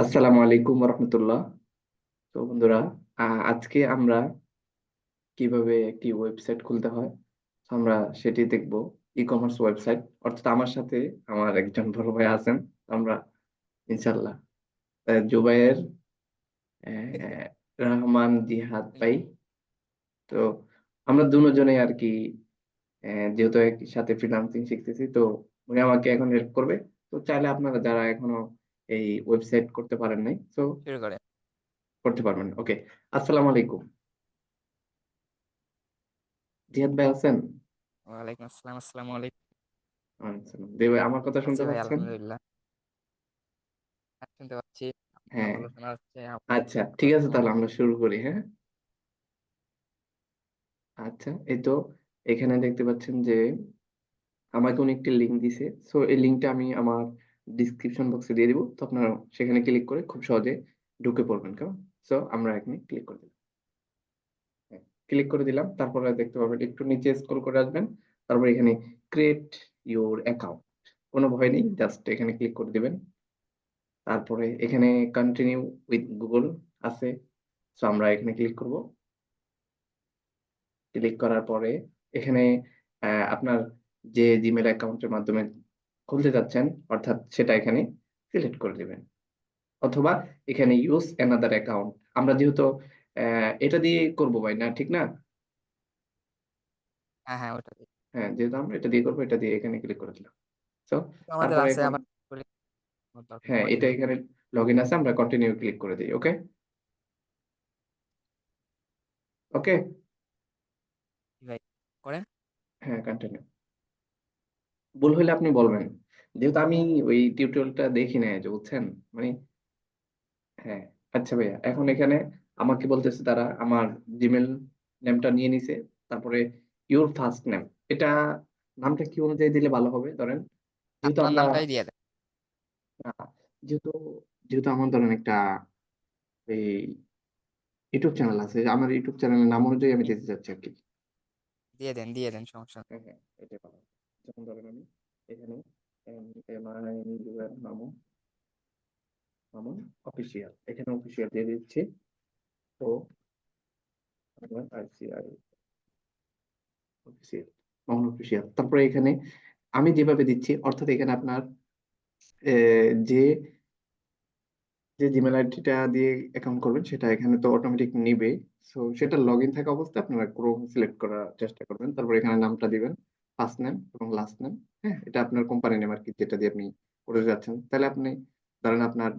আসসালামু আলাইকুম রহমতুল্লাহ তো বন্ধুরা আজকে আমরা কীভাবে একটি ওয়েবসাইট খুলতে হয় আমরা সেটি দেখব ই কমার্স ওয়েবসাইট। অর্থাৎ আমার সাথে আমার একজন বড় ভাই আছেন আমরা ইনশাল্লাহ আহ, রহমান জিহাদ ভাই। তো আমরা দুজনেই আর কি যেহেতু একই সাথে ফ্রিল্যান্সিং শিখতেছি তো উনি আমাকে এখন হেল্প করবে। তো চাইলে আপনারা যারা এখনও এই ওয়েবসাইট করতে পারেন নাই তো করতে পারবেন। ওকে আসসালামু আলাইকুম। জিহাদ ভাই আছেন? ওয়ালাইকুম আসসালাম আসসালামু আলাইকুম। আচ্ছা ভাই আমার কথা শুনতে ভাই পাচ্ছেন? আলহামদুলিল্লাহ। হ্যাঁ, শুনতে পাচ্ছি। হ্যাঁ। আচ্ছা ঠিক আছে তাহলে আমরা শুরু করি হ্যাঁ? আচ্ছা এই তো এখানে দেখতে পাচ্ছেন যে আমাকে উনি একটি লিঙ্ক দিছে। সো এই লিঙ্কটা আমি আমার ডিসক্রিপশন বক্সে দিয়ে দিব। তো আপনারা সেখানে ক্লিক করে খুব সহজে ঢুকে পড়বেন, কেমন? সো আমরা এখানে ক্লিক করে দিলাম। ক্লিক করে দিলাম, তারপরে দেখতে পাবেন, একটু নিচে স্ক্রল করে আসবেন, তারপর এখানে ক্রিয়েট ইউর অ্যাকাউন্ট কোনো ভয় নেই জাস্ট এখানে ক্লিক করে দিবেন। তারপরে এখানে কন্টিনিউ উইথ গুগল আছে। সো আমরা এখানে ক্লিক করব। ক্লিক করার পরে এখানে আপনার যে জিমেল অ্যাকাউন্টের মাধ্যমে খুলতে যাচ্ছেন অর্থাৎ সেটা এখানে সিলেক্ট করে দিবেন। অথবা এখানে ইউজ অ্যানাদার অ্যাকাউন্ট আমরা যেহেতু এটা দিয়ে করব ভাই না ঠিক না? হ্যাঁ হ্যাঁ ওটা। হ্যাঁ যেহেতু আমরা এটা দিয়ে করব এটা দিয়ে এখানে ক্লিক করে দিলাম। তো আমাদের আছে হ্যাঁ এটা এখানে লগ ইন আছে আমরা কন্টিনিউ ক্লিক করে দিই ওকে ওকে ভাই হ্যাঁ কন্টিনিউ ভুল হইলে আপনি বলবেন। যেহেতু আমি ওই টিউটোরিয়ালটা দেখি না যে বুঝছেন? মানে হ্যাঁ আচ্ছা ভাইয়া এখন এখানে আমাকে বলতেছে তারা আমার জিমেল নেমটা নিয়ে নিছে তারপরে ইউর ফার্স্ট নেম এটা নামটা কি অনুযায়ী দিলে ভালো হবে? ধরেন যেহেতু আমরা যেহেতু যেহেতু আমার ধরেন একটা এই ইউটিউব চ্যানেল আছে আমার ইউটিউব চ্যানেলের নাম অনুযায়ী আমি দিতে চাচ্ছি আর কি। দিয়ে দেন দিয়ে দেন সমস্যা নেই। হ্যাঁ হ্যাঁ এটাই ভালো। যেমন ধরেন আমি এখানে অফিসিয়াল এখানে অফিসিয়াল দিয়ে দিচ্ছি। তো অফিসিয়াল তারপরে এখানে আমি যেভাবে দিচ্ছি, অর্থাৎ এখানে আপনার যে যে জিমেল আইডিটা দিয়ে অ্যাকাউন্ট করবেন, সেটা এখানে তো অটোমেটিক নিবে। সো সেটা লগ ইন থাকা অবস্থায় আপনারা ক্রোম সিলেক্ট করার চেষ্টা করবেন। তারপর এখানে নামটা দিবেন। ফার্স্ট নেম এবং লাস্ট নেম হ্যাঁ। এটা আপনার কোম্পানি নেম আর কি যেটা দিয়ে আপনি করে যাচ্ছেন। তাহলে আপনি ধরেন আপনার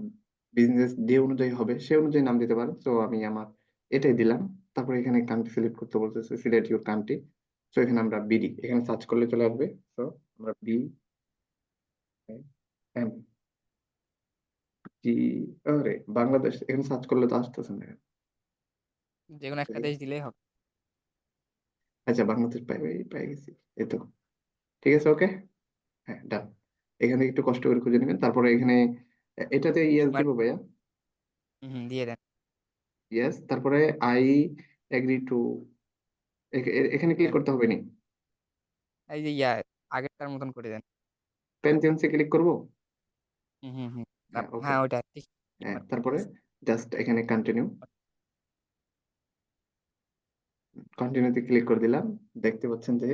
বিজনেস যে অনুযায়ী হবে সে অনুযায়ী নাম দিতে পারেন। তো আমি আমার এটাই দিলাম। তারপর এখানে কান্ট্রি সিলেক্ট করতে বলতেছে সিলেক্ট ইউর কান্ট্রি তো এখানে আমরা বিডি এখানে সার্চ করলে চলে আসবে। তো আমরা বি এম জি আরে বাংলাদেশ এখানে সার্চ করলে তো আসতেছে না। যে কোনো একটা দেশ দিলেই হবে। আচ্ছা বাংলাদেশ পাই পাই- গেছি। এই তো। ঠিক আছে ওকে হ্যাঁ ডান এখানে একটু কষ্ট করে খুঁজে নেবেন। তারপরে এখানে এটাতে ইয়েস দিব ভাইয়া? হুম দিয়ে দেন। ইয়েস তারপরে আই এগ্রি টু এখানে ক্লিক করতে হবে নি? এই যে ইয়া আগেরটার মতন করে দেন। পেন্টেন্সে ক্লিক করব? হুম হুম হ্যাঁ হ্যাঁ ওটা ঠিক হ্যাঁ তারপরে জাস্ট এখানে কন্টিনিউ কন্টিনিউতে ক্লিক করে দিলাম। দেখতে পাচ্ছেন যে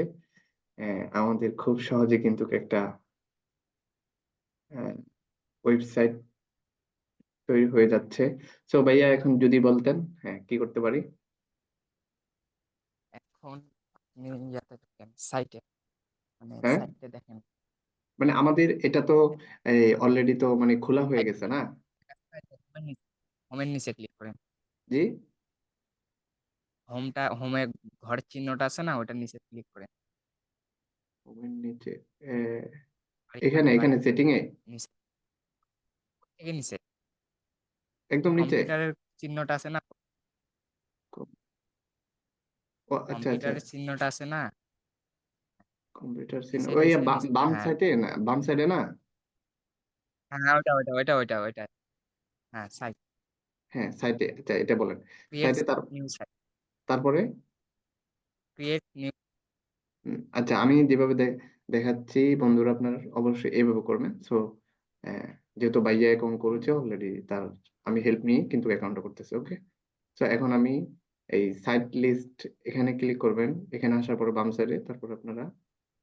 আমাদের খুব সহজে কিন্তু একটা ওয়েবসাইট তৈরি হয়ে যাচ্ছে। সো ভাইয়া এখন যদি বলতেন হ্যাঁ কি করতে পারি? এখন সাইটে মানে হ্যাঁ? সাইটে দেখেন। মানে আমাদের এটা তো অলরেডি তো মানে খোলা হয়ে গেছে না? হোমের নিচে ক্লিক করেন। জি? হোমটা হোমে ঘরের চিহ্নটা আছে না ওটার নিচে ক্লিক করে হোমের নিচে এখানে এখানে সেটিং এ নিচে। নিচে। একদম নিচে? কম্পিউটারের চিহ্নটা আছে না? ও আচ্ছা আচ্ছা। কম্পিউটারের চিহ্নটা আছে না? কম্পিউটার সিন ওই বাম হ্যাঁ। সাইডে না? বাম সাইডে না? হ্যাঁ ওটা ওটা ওটা ওটা ওটা হ্যাঁ সাইট হ্যাঁ সাইডে আচ্ছা এটা বলেন। সাইডে তার নিউ সাইট তারপরে ক্রিয়েট নিউ আচ্ছা আমি যেভাবে দেখাচ্ছি বন্ধুরা আপনার অবশ্যই এভাবে করবেন। সো যেহেতু ভাইয়া অ্যাকাউন্ট করেছে অলরেডি তার আমি হেল্প নিয়ে কিন্তু অ্যাকাউন্টটা করতেছি। ওকে? সো এখন আমি এই সাইট লিস্ট এখানে ক্লিক করবেন। এখানে আসার পরে বাম সাইডে তারপর আপনারা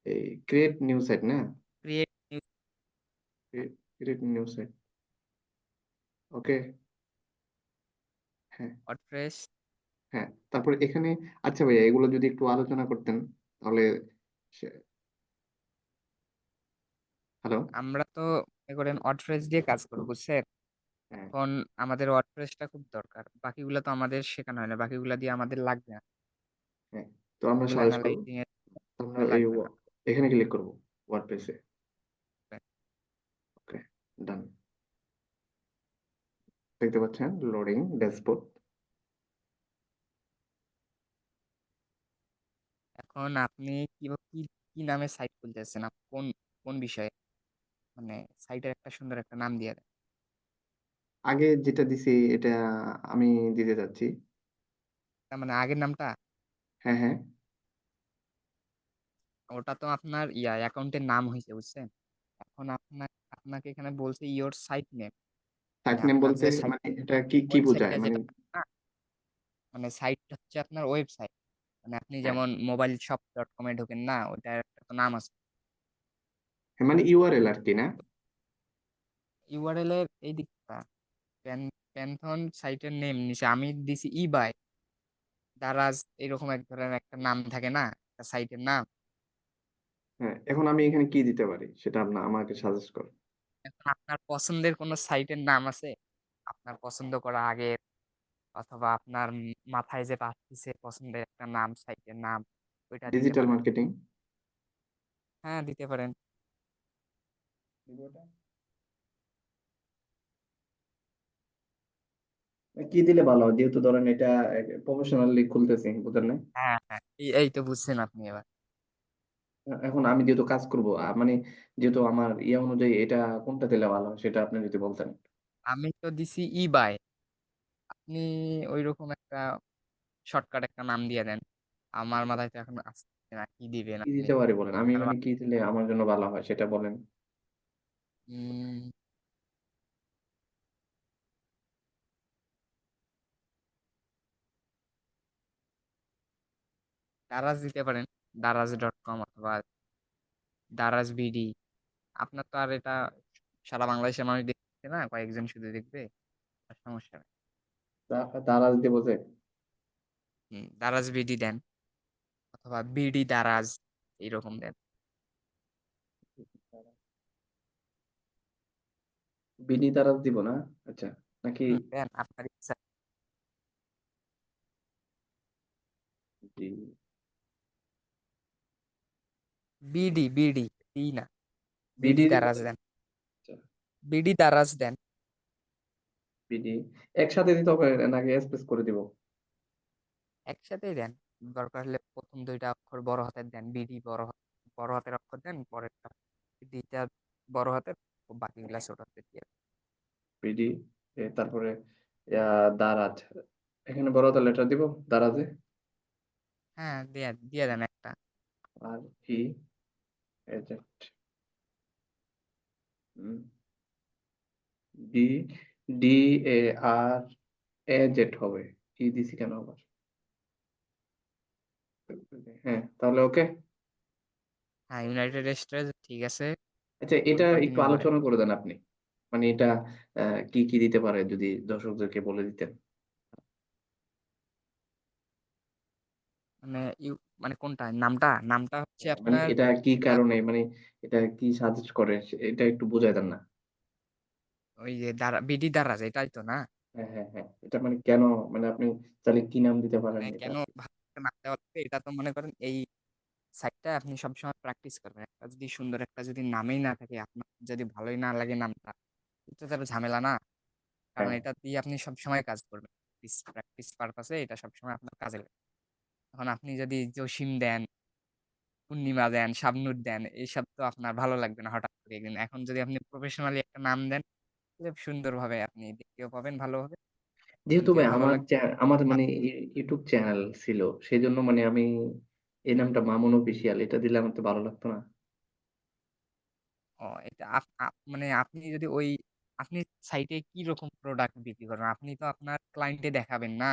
এই ক্রিয়েট নিউ সাইট না? Create new create new site. Okay? হ্যাঁ। ওয়ার্ডপ্রেস হ্যাঁ, তারপরে এখানে আচ্ছা ভাইয়া এগুলো যদি একটু আলোচনা করতেন তাহলে হ্যালো? আমরা তো করেন ওয়ার্ডপ্রেস দিয়ে কাজ করব, বুঝছেন? হ্যাঁ। এখন আমাদের ওয়ার্ডপ্রেসটা খুব দরকার। বাকিগুলা তো আমাদের শেখানো হয় না। বাকিগুলা দিয়ে আমাদের লাগবে না। হ্যাঁ, তো আমরা আমরা এই। এখানে ক্লিক করব ওয়ার্ডপ্রেস। ওকে, ডান। দেখতে পাচ্ছেন লোডিং ড্যাশবোর্ড। এখন আপনি কি, কি নামে সাইট খুলতেছেন? আপ কোন, কোন বিষয়ে? মানে সাইটের একটা সুন্দর একটা নাম দিয়ে দেন। আগে যেটা দিছি এটা আমি দিতে চাচ্ছি। তার মানে আগের নামটা? হ্যাঁ, হ্যাঁ। ওটা তো আপনার ইয়া অ্যাকাউন্টের নাম হইছে, বুঝছেন? এখন আপনার আপনাকে এখানে বলছে ইওর সাইট নেম। সাইট মানে নেম আপনার বলতে যে সাইট মানে এটা কি, কি বোঝায়? ওয়েবসাইটটা মানে যেটা না? মানে সাইটটা হচ্ছে আপনার ওয়েবসাইট। মানে আপনি হ্যাঁ। যেমন mobileshop.com এ ঢোকেন না? ওইটার একটা নাম আছে। হ্যাঁ, মানে ইউআরএল আরকি না? ইউআরএল এর এই দিকটা প্যান প্যান্থন সাইটের নেম নিচে আমি দিছি eBay দারাজ এরকম এক ধরনের একটা নাম থাকে না? একটা সাইটের নাম? হ্যাঁ, এখন আমি এখানে কি দিতে পারি? সেটা আপনা আমাকে সাজেস্ট করুন এখন আপনার পছন্দের কোন সাইটের নাম আছে? আপনার পছন্দ করা আগের অথবা আপনার মাথায় যে আসতেছে পছন্দের একটা নাম, সাইটের নাম ওইটা দিতে ডিজিটাল পারেন। মার্কেটিং? হ্যাঁ, দিতে পারেন। দিব ওটা? কি দিলে ভালো হয়? যেহেতু ধরেন এটা প্রফেশনালি খুলতেছি, বুঝেন নাই? হ্যাঁ, হ্যাঁ। এই, এই তো বুঝছেন আপনি এবার। এখন আমি যেহেতু কাজ করব, মানে যেহেতু আমার ইয়ে অনুযায়ী এটা কোনটা দিলে ভালো হয়? সেটা আপনি যদি বলতেন। আমি তো দিছি eBay আপনি ঐরকম একটা শর্টকাট একটা নাম দিয়ে দেন। আমার মাথায় তো এখন আসতেছে না কি দিবেন কি আপনি? দিতে পারি বলেন? আমি মানে কি দিলে আমার জন্য ভালো হয় সেটা বলেন? উম দারাজ দিতে পারেন। দারাজ.com অথবা দারাজ বিডি। আপনার তো আর এটা সারা বাংলাদেশের মানুষ দেখতেছে না, কয়েকজন শুধু দেখবে। আর সমস্যা নাই। দারাজ দিব যে? দারাজ বিডি দেন। অথবা বিডি দারাজ এইরকম দেন। বিডি দারাজ দিব না? আচ্ছা, নাকি দেন আপনার ইচ্ছা। বিডি, বিডি, না। বিডি? দারাজ দেন। আচ্ছা। বিডি দারাজ দেন। বিডি একসাথে দিতে হবে নাকি স্পেস করে দিব? একসাথেই দেন। দরকার হলে প্রথম দুইটা অক্ষর বড় হাতের দেন। বিডি বড় বড় হাতের অক্ষর দেন। পরেরটা ডি টা বড় হাতের, বাকিগুলা ছোট হাতের দিয়ে বিডি তারপরে দারাজ। এখানে বড় হাতের লেটার দিব দারাজে? হ্যাঁ, দিয়ে দিয়ে দেন একটা। আর E agent. Hmm. D, D A R A Z হবে। ই দিছি কেন আবার? হ্যাঁ, তাহলে ওকে? হ্যাঁ, ইউনাইটেড স্টেটস ঠিক আছে। আচ্ছা, এটা একটু আলোচনা করে দেন আপনি। মানে এটা কি, কি দিতে পারে যদি দর্শকদেরকে বলে দিতেন? মানে ইউ মানে কোনটা? নামটা? নামটা হচ্ছে মানে আপনার এটা কি কারণে মানে এটা কি সাজেস্ট করে এটা একটু বুঝায় দেন না? ওই যে দারা বিডি দারাজ এটাই তো না? হ্যাঁ, হ্যাঁ, হ্যাঁ। এটা মানে কেন মানে আপনি চাইলে কি নাম দিতে পারেন মানে এটা কেন ভালো নাম দেওয়া লাগবে এটা তো মনে করেন এই সাইটটা আপনি সবসময় প্র্যাকটিস করবেন। একটা যদি সুন্দর একটা যদি নামেই না থাকে, আপনার যদি ভালোই না লাগে নামটা, এটা তো ঝামেলা না? কারণ হ্যাঁ। এটা দিয়ে আপনি সবসময় কাজ করবেন। প্র্যাকটিস, পারপাস এটা সবসময় আপনার কাজে লাগবে। এখন আপনি যদি জসিম দেন পূর্ণিমা দেন, শাবনূর দেন, এইসব তো আপনার ভালো লাগবে না হঠাৎ করে একদিন। এখন যদি আপনি প্রফেশনালি একটা নাম দেন, সুন্দরভাবে আপনি দেখতেও পাবেন ভালোভাবে। যেহেতু ভাই আমার চ্যা আমার মানে ই ইউটিউব চ্যানেল ছিল। সেজন্য মানে আমি এই নামটা মামুন অফিসিয়াল এটা দিলে আমার তো ভালো লাগতো না? ও এটা আপ আপ মানে আপনি যদি ওই আপনি সাইটে কি রকম প্রোডাক্ট বিক্রি করেন? আপনি তো আপনার ক্লায়েন্টে দেখাবেন না?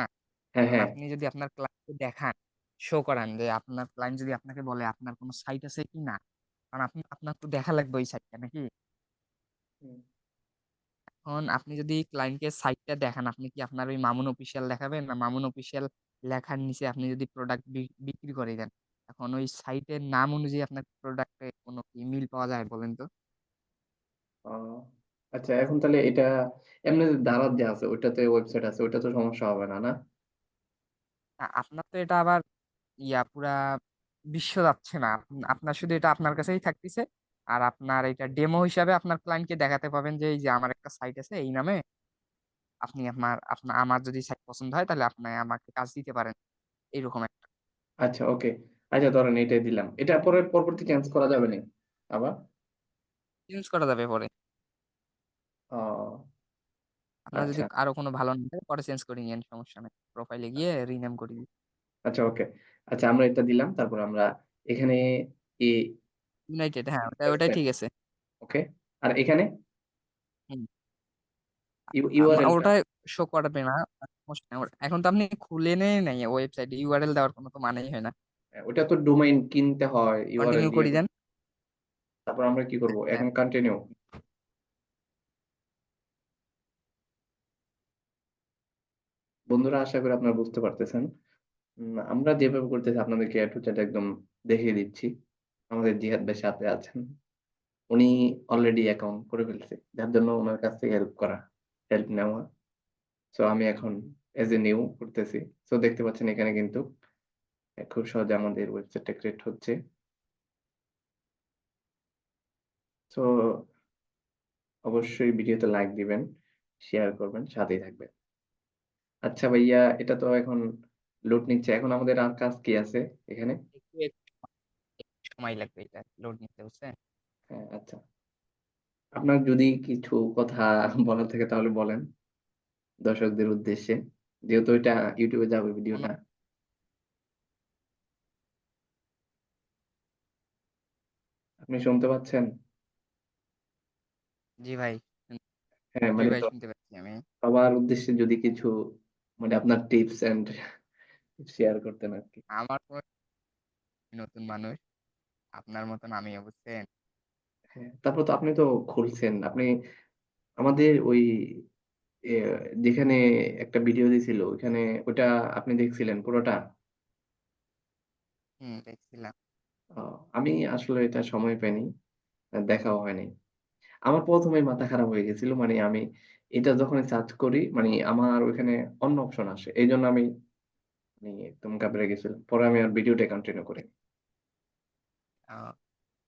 হ্যাঁ, এখন হ্যাঁ। আপনি যদি আপনার ক্লায়েন্টকে দেখান, শো করান যে আপনার ক্লায়েন্ট যদি আপনাকে বলে আপনার কোনো সাইট আছে কিনা? কারণ আপনি আপনার তো দেখা লাগবে ওই সাইটটা নাকি? হুম। এখন আপনি যদি ক্লায়েন্টকে সাইটটা দেখান, আপনি কি আপনার ওই মামুন অফিসিয়াল দেখাবেন? না মামুন অফিসিয়াল লেখার নিচে আপনি যদি প্রোডাক্ট বিক্রি করে দেন, এখন ওই সাইটের নাম অনুযায়ী আপনার প্রোডাক্টে কোন মিল পাওয়া যায় বলেন তো? আচ্ছা এখন তাহলে এটা এমনি দারাজ যে আছে ওইটাতে ওয়েবসাইট আছে ওইটা তো সমস্যা হবে না, না? না আপনার তো এটা আবার ইয়া পুরা বিশ্ব যাচ্ছে না। আপনার শুধু এটা আপনার কাছেই থাকতিছে। আর আপনার এটা ডেমো হিসাবে আপনার ক্লায়েন্টকে দেখাতে পাবেন যে, "এই যে আমার একটা সাইট আছে এই নামে। আপনি আমার আপনার আমার যদি সাইট পছন্দ হয় তাহলে আপনি আমাকে কাজ দিতে পারেন।" এরকম একটা। আচ্ছা ওকে। আচ্ছা ধরেন এটাই দিলাম। এটা পরে পরবর্তী চেঞ্জ করা যাবে নি আবার? চেঞ্জ করা যাবে পরে। ও আপনার যদি আচ্ছা। আরও কোনো ভালো না লাগে পরে চেঞ্জ করে নিয়েন সমস্যা নাই। প্রোফাইলে গিয়ে রিনেম করে দিন। আচ্ছা ওকে। আচ্ছা আমরা এটা দিলাম। তারপর আমরা এখানে ইউনাইটেড হ্যাঁ, ওটা ওটাই ওয়েবসাইট ঠিক আছে। ওকে। আর এখানে? ইউ আমা URL টা? ওটায় শো করাবে না। এখন তো আপনি খুলেনই নাই ওয়েবসাইটে URL দেওয়ার কোনো তো মানেই হয় না। হ্যাঁ, ওটা তো ডোমেইন কিনতে হয়, URL কন্টিনিউ করে দেন। তারপর আমরা কি করব? এখন কন্টিনিউ? বন্ধুরা আশা করি আপনারা বুঝতে পারতেছেন। আমরা যেভাবে করতেছি আপনাদেরকে to Z একদম দেখিয়ে দিচ্ছি। আমাদের জিহাদ ভাই সাথে আছেন। উনি অলরেডি অ্যাকাউন্ট করে ফেলছে। যার জন্য ওনার কাছ থেকে হেল্প করা, হেল্প নেওয়া। সো আমি এখন এজ এ নিউ করতেছি। সো দেখতে পাচ্ছেন এখানে কিন্তু খুব সহজে আমাদের ওয়েবসাইটটা ক্রিয়েট হচ্ছে। সো অবশ্যই ভিডিওতে লাইক দিবেন, শেয়ার করবেন, সাথেই থাকবেন। আচ্ছা ভাইয়া এটা তো এখন লোড নিচ্ছে। এখন আমাদের আর কাজ কি আছে এখানে? সময় লাগবে এটা লোড নিতে বুঝছেন? হ্যাঁ, আচ্ছা। আপনার যদি কিছু কথা বলার থাকে তাহলে বলেন। দর্শকদের উদ্দেশ্যে। যেহেতু এটা ইউটিউবে যাবে ভিডিওটা। আপনি শুনতে পাচ্ছেন? জি ভাই। হ্যাঁ, মানে ভাই শুনতে পাচ্ছি আমি। সবার উদ্দেশ্যে যদি কিছু মানে আপনার টিপস অ্যান্ড শেয়ার করতেন আর কি আমার নতুন মানুষ। আপনার মতন আমিও বুঝছেন? হ্যাঁ, তারপর তো আপনি তো খুলছেন। আপনি আমাদের ওই এ যেখানে একটা ভিডিও দিছিল ওইখানে ওইটা আপনি দেখছিলেন পুরোটা? হুম, দেখছিলাম। আমি আসলে এটা সময় পাইনি। দেখাও হয়নি। আমার প্রথমে মাথা খারাপ হয়ে গেছিল। মানে আমি এটা যখন সার্চ করি মানে আমার ওইখানে অন্য অপশন আসে। এই জন্য আমি মানে একদম ঘাবড়ে গেছিলাম। পরে আমি আর ভিডিওটা কন্টিনিউ করিনি।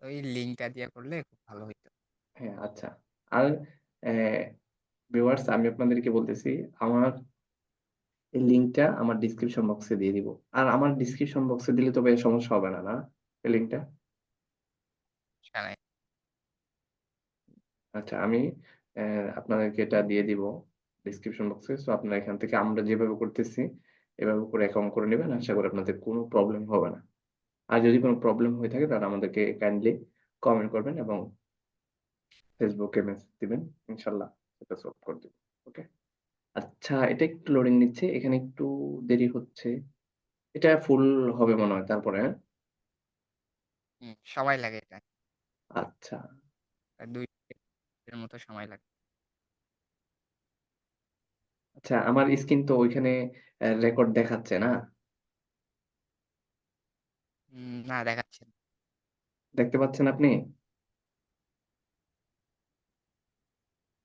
ওই লিঙ্কটা দিয়ে করলে খুব ভালো হইতো। হ্যাঁ, আচ্ছা। আর ভিউয়ার্স আমি আপনাদেরকে বলতেছি আমার এই লিঙ্কটা আমার ডেসক্রিপশন বক্সে দিয়ে দিব। আর আমার ডেসক্রিপশন বক্সে দিলে তো ভাই সমস্যা হবে না, না? এই লিঙ্কটা? আচ্ছা আমি আপনাদেরকে এটা দিয়ে দিব ডেসক্রিপশন বক্সে। সো আপনারা এখান থেকে আমরা যেভাবে করতেছি এভাবে করে অ্যাকাউন্ট করে নেবেন আশা করি আপনাদের কোনো প্রবলেম হবে না। আর যদি কোনো প্রবলেম হয়ে থাকে তাহলে আমাদেরকে কাইন্ডলি কমেন্ট করবেন এবং এ মেসেজ দিবেন। ইনশাআল্লাহ সেটা সলভ করে দিব। ওকে? আচ্ছা এটা একটু লোডিং নিচ্ছে। এখানে একটু দেরি হচ্ছে। এটা ফুল হবে মনে হয় তারপরে, হ্যাঁ? সময় লাগে এটা। আচ্ছা। ২ এর মতো সময় লাগে। আচ্ছা আমার স্ক্রিন তো ওইখানে রেকর্ড দেখাচ্ছে না? না দেখাচ্ছে না। দেখতে পাচ্ছেন আপনি?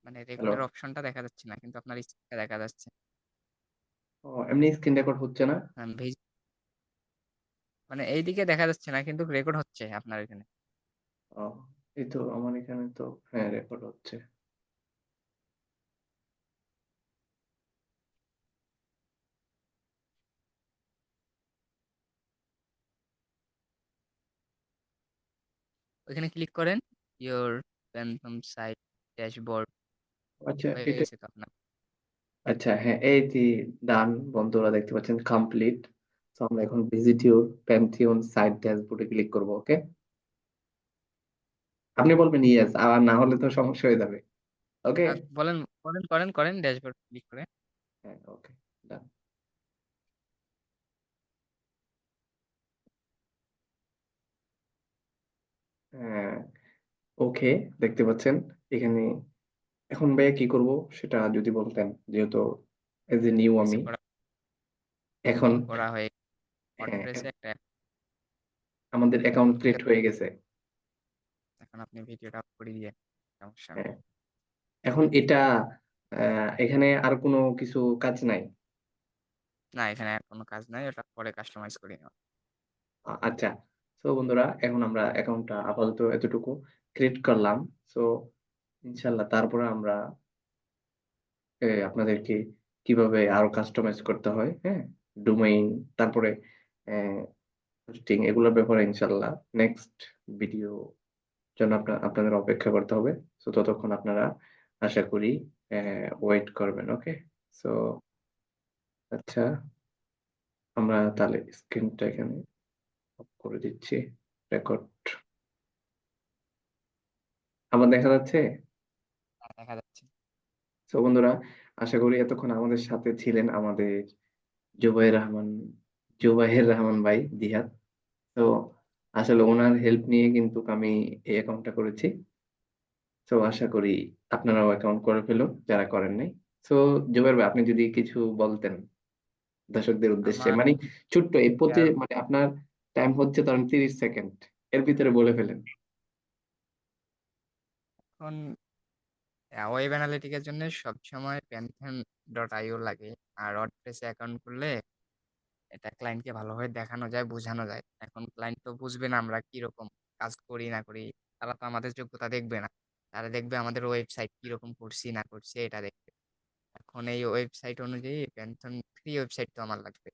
মানে হ্যালো? রেকর্ডের অপশনটা দেখা যাচ্ছে না। কিন্তু আপনার স্ক্রিনটা দেখা যাচ্ছে। ও এমনি স্ক্রিন রেকর্ড হচ্ছে না? আম ভেজ মানে এইদিকে দেখা যাচ্ছে না কিন্তু রেকর্ড হচ্ছে আপনার এখানে। ও এই তো আমার এখানে তো হ্যাঁ রেকর্ড হচ্ছে। ওইখানে ক্লিক করেন। ইওর প্যানফর্ম সাইট ড্যাশবোর্ড আচ্ছা তো। আচ্ছা হ্যাঁ, এই যে ডান বন্ধুরা দেখতে পাচ্ছেন কমপ্লিট। সো আমরা এখন visit your Pantheon site dashboard click করব। ওকে? আপনি বলবেন ইয়েস আর না হলে তো সমস্যা হয়ে যাবে। ওকে? বলেন, বলেন করেন, করেন ড্যাশবোর্ড ক্লিক করে। হ্যাঁ, ওকে ডান। ওকে দেখতে পাচ্ছেন এখানে এখন ভাইয়া কি করব সেটা যদি বলতেন যেহেতু এজ এ নিউ আমি। এখন করা হয়ে হ্যাঁ, WordPress এ একটা আমাদের অ্যাকাউন্ট ক্রিয়েট হয়ে গেছে। এখন আপনি ভিডিওটা অফ করে দিয়ে সমস্যা নেই। হ্যাঁ। এখন এটা এখানে আর কোনো কিছু কাজ নাই? না এখানে আর কোনো কাজ নাই। ওটা পরে কাস্টমাইজ করে নেওয়া। আচ্ছা। সো বন্ধুরা এখন আমরা অ্যাকাউন্টটা আপাতত এতটুকু ক্রিয়েট করলাম। সো ইনশাআল্লাহ তারপরে আমরা আপনাদেরকে কীভাবে আরও কাস্টমাইজ করতে হয়, হ্যাঁ? ডোমেইন তারপরে হোস্টিং এগুলোর ব্যাপারে ইনশাআল্লাহ নেক্সট ভিডিও জন্য আপনা আপনাদের অপেক্ষা করতে হবে। সো ততক্ষণ আপনারা আশা করি ওয়েট করবেন। ওকে? সো আচ্ছা। আমরা তাহলে স্ক্রিনটা এখানে করে দিচ্ছি। রেকর্ড। আমার দেখা যাচ্ছে? হ্যাঁ, দেখা যাচ্ছে। সো বন্ধুরা আশা করি এতক্ষণ আমাদের সাথে ছিলেন আমাদের জুবাইর রহমান জুবাহির রহমান ভাই দিহাত। তো আসলে উনার হেল্প নিয়ে কিন্তু আমি এই অ্যাকাউন্টটা করেছি। তো আশা করি আপনারাও অ্যাকাউন্ট করে ফেলুন যারা করেন নাই। তো জুবাইর ভাই আপনি যদি কিছু বলতেন দর্শকদের উদ্দেশ্যে মানে ছোট্ট এই প্রতি মানে আপনার টাইম হচ্ছে ধরেন ৩০ সেকেন্ড। এর ভিতরে বলে ফেলেন। এখন ওয়েব অ্যানালিটিক এর জন্য সবসময় Panthen.io লাগে। আর এ অ্যাকাউন্ট করলে এটা ক্লায়েন্টকে ভালোভাবে দেখানো যায়, বোঝানো যায়। এখন ক্লায়েন্ট তো বুঝবে না আমরা কীরকম কাজ করি না করি। তারা তো আমাদের যোগ্যতা দেখবে না। তারা দেখবে আমাদের ওয়েবসাইট কীরকম করছি না করছি এটা দেখবে। এখন এই ওয়েবসাইট অনুযায়ী Panthen ফ্রি ওয়েবসাইট তো আমার লাগবে।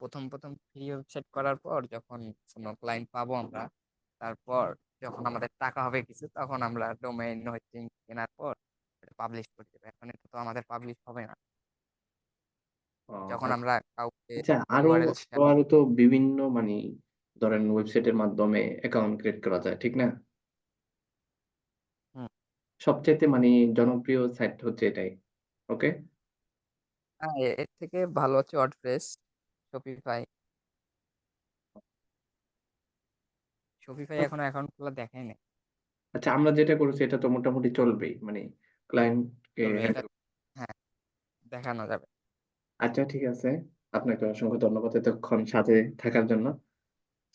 ১ম, ১ম ফ্রি ওয়েবসাইট করার পর যখন কোনো ক্লায়েন্ট পাবো আমরা, তারপর যখন আমাদের টাকা হবে কিছু তখন আমরা ডোমেইন হোস্টিং কেনার পর পাবলিশ করে দেব। এখন এটা তো আমাদের পাবলিশ হবে না। যখন আচ্ছা। আমরা কাউকে আচ্ছা আরও, আরও, তো বিভিন্ন মানে ধরেন ওয়েবসাইটের মাধ্যমে অ্যাকাউন্ট ক্রিয়েট করা যায়। ঠিক না? সবচাইতে মানি জনপ্রিয় সাইট হচ্ছে এটাই। ওকে? হ্যাঁ, এর থেকে ভালো হচ্ছে WordPress, Shopify। Shopify এখনও অ্যাকাউন্ট খোলা দেখায় নাই। আচ্ছা আমরা যেটা করেছি এটা তো মোটামুটি চলবেই। মানে ক্লায়েন্টকে হ্যান্ডেল হ্যাঁ, দেখানো যাবে। আচ্ছা ঠিক আছে। আপনাকে অসংখ্য ধন্যবাদ এতক্ষণ সাথে থাকার জন্য।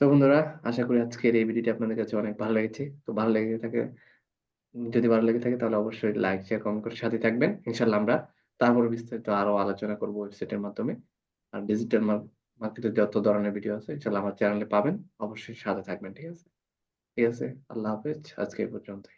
তো বন্ধুরা আশা করি আজকের এই ভিডিওটি আপনাদের কাছে অনেক ভালো লেগেছে। তো ভালো লেগে থাকে যদি ভালো লেগে থাকে তাহলে অবশ্যই লাইক, শেয়ার, কমেন্ট করে সাথে থাকবেন। ইনশাআল্লাহ আমরা তারপরে বিস্তারিত আরও আলোচনা করব ওয়েবসাইটের মাধ্যমে। আর ডিজিটাল মার মার্কেটের যত ধরনের ভিডিও আছে, ইনশাল্লাহ আমার চ্যানেলে পাবেন। অবশ্যই সাথে থাকবেন। ঠিক আছে? ঠিক আছে? আল্লাহ হাফেজ। আজকে এই পর্যন্তই।